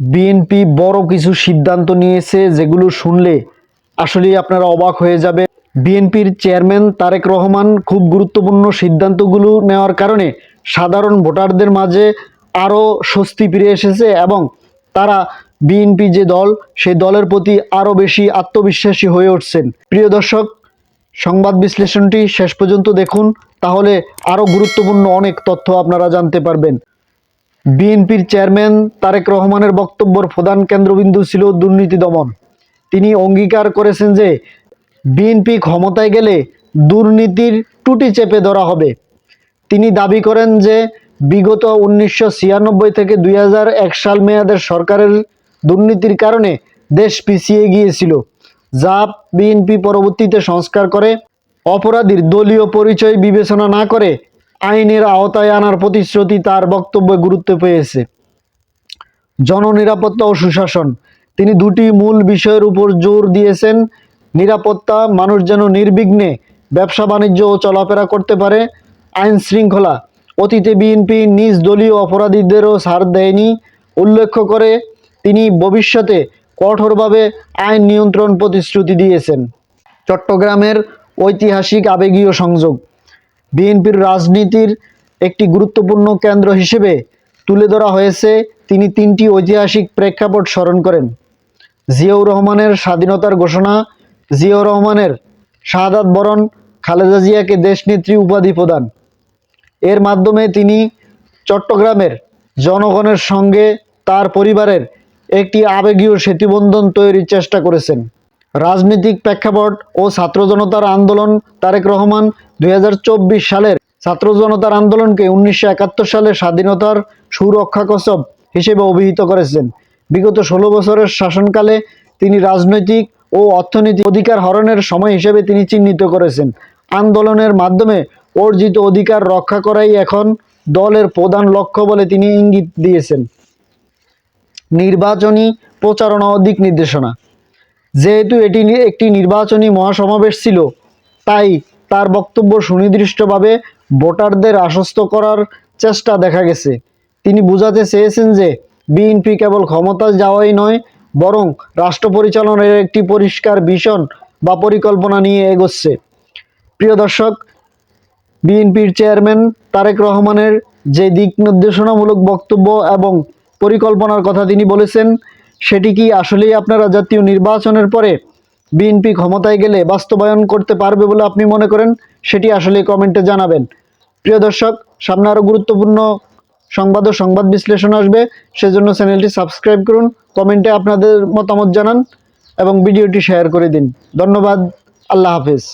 BNP বড় কিছু সিদ্ধান্ত নিয়েছে যেগুলো শুনলে আসলেই আপনারা অবাক হয়ে যাবে বিএনপির চেয়ারম্যান তারেক রহমান খুব গুরুত্বপূর্ণ সিদ্ধান্তগুলো নেওয়ার কারণে সাধারণ ভোটারদের মাঝে আরও স্বস্তি ফিরে এসেছে এবং তারা বিএনপি যে দল, সেই দলের প্রতি আরও বেশি আত্মবিশ্বাসী হয়ে উঠছেন। প্রিয় দর্শক, সংবাদ বিশ্লেষণটি শেষ পর্যন্ত দেখুন, তাহলে আরও গুরুত্বপূর্ণ অনেক তথ্য আপনারা জানতে পারবেন। বিএনপির চেয়ারম্যান তারেক রহমানের বক্তব্যের প্রধান কেন্দ্রবিন্দু ছিল দুর্নীতি দমন। তিনি অঙ্গীকার করেছেন যে, বিএনপি ক্ষমতায় গেলে দুর্নীতির টুটি চেপে ধরা হবে। তিনি দাবি করেন যে, বিগত উনিশশো ছিয়ানব্বই থেকে দুই সাল মেয়াদের সরকারের দুর্নীতির কারণে দেশ পিছিয়ে গিয়েছিল, যা বিএনপি পরবর্তীতে সংস্কার করে, অপরাধীর দলীয় পরিচয় বিবেচনা না করে আইনের আওতায় আনার প্রতিশ্রুতি তার বক্তব্যে গুরুত্ব পেয়েছে। জননিরাপত্তা ও সুশাসন, তিনি দুটি মূল বিষয়ের উপর জোর দিয়েছেন, নিরাপত্তা, মানুষ যেন নির্বিঘ্নে ব্যবসা বাণিজ্য ও চলাফেরা করতে পারে, আইন শৃঙ্খলা, অতীতে বিএনপি নিজ দলীয় অপরাধীদেরও ছাড় দেয়নি, উল্লেখ করে তিনি ভবিষ্যতে কঠোরভাবে আইন নিয়ন্ত্রণ প্রতিশ্রুতি দিয়েছেন। চট্টগ্রামের ঐতিহাসিক আবেগীয় সংযোগ বিএনপির রাজনীতির একটি গুরুত্বপূর্ণ কেন্দ্র হিসেবে তুলে ধরা হয়েছে। তিনি তিনটি ঐতিহাসিক প্রেক্ষাপট স্মরণ করেন। জিয়াউর রহমানের স্বাধীনতার ঘোষণা, জিয়াউর রহমানের শাহাদাত বরণ, খালেদা জিয়াকে দেশনেত্রী উপাধি প্রদান। এর মাধ্যমে তিনি চট্টগ্রামের জনগণের সঙ্গে তার পরিবারের একটি আবেগীয় সেতুবন্ধন তৈরির চেষ্টা করেছেন। রাজনৈতিক প্রেক্ষাপট ও ছাত্র জনতার আন্দোলন তারেক রহমান দুই হাজার চব্বিশ সালের ছাত্র জনতার আন্দোলনকে উনিশশো একাত্তর সালে স্বাধীনতার সুরক্ষা কসব হিসেবে অভিহিত করেছেন। বিগত ষোলো বছরের শাসনকালে তিনি রাজনৈতিক ও অর্থনৈতিক অধিকার হরণের সময় হিসেবে তিনি চিহ্নিত করেছেন। আন্দোলনের মাধ্যমে অর্জিত অধিকার রক্ষা করাই এখন দলের প্রধান লক্ষ্য বলে তিনি ইঙ্গিত দিয়েছেন। নির্বাচনী প্রচারণা ও দিক নির্দেশনা। যেহেতু এটি একটি নির্বাচনী মহাসমাবেশ ছিল, তাই তার বক্তব্য সুনির্দিষ্টভাবে ভোটারদের আশ্বস্ত করার চেষ্টা দেখা গেছে। তিনি বোঝাতে চেয়েছেন যে, বিএনপি কেবল ক্ষমতা যাওয়াই নয়, বরং রাষ্ট্র পরিচালনার একটি পরিষ্কার ভীষণ বা পরিকল্পনা নিয়ে এগোচ্ছে। প্রিয় দর্শক, বিএনপির চেয়ারম্যান তারেক রহমানের যে দিক নির্দেশনামূলক বক্তব্য এবং পরিকল্পনার কথা তিনি বলেছেন সেটি কি আসলেই আপনারা জাতীয় নির্বাচনের পরে বিএনপি ক্ষমতায় গেলে বাস্তবায়ন করতে পারবে বলে আপনি মনে করেন? সেটি আসলে কমেন্টে জানাবেন। প্রিয় দর্শক, সামনে আরও গুরুত্বপূর্ণ সংবাদ ও সংবাদ বিশ্লেষণ আসবে। সেজন্য চ্যানেলটি সাবস্ক্রাইব করুন, কমেন্টে আপনাদের মতামত জানান এবং ভিডিওটি শেয়ার করে দিন। ধন্যবাদ, আল্লাহ হাফেজ।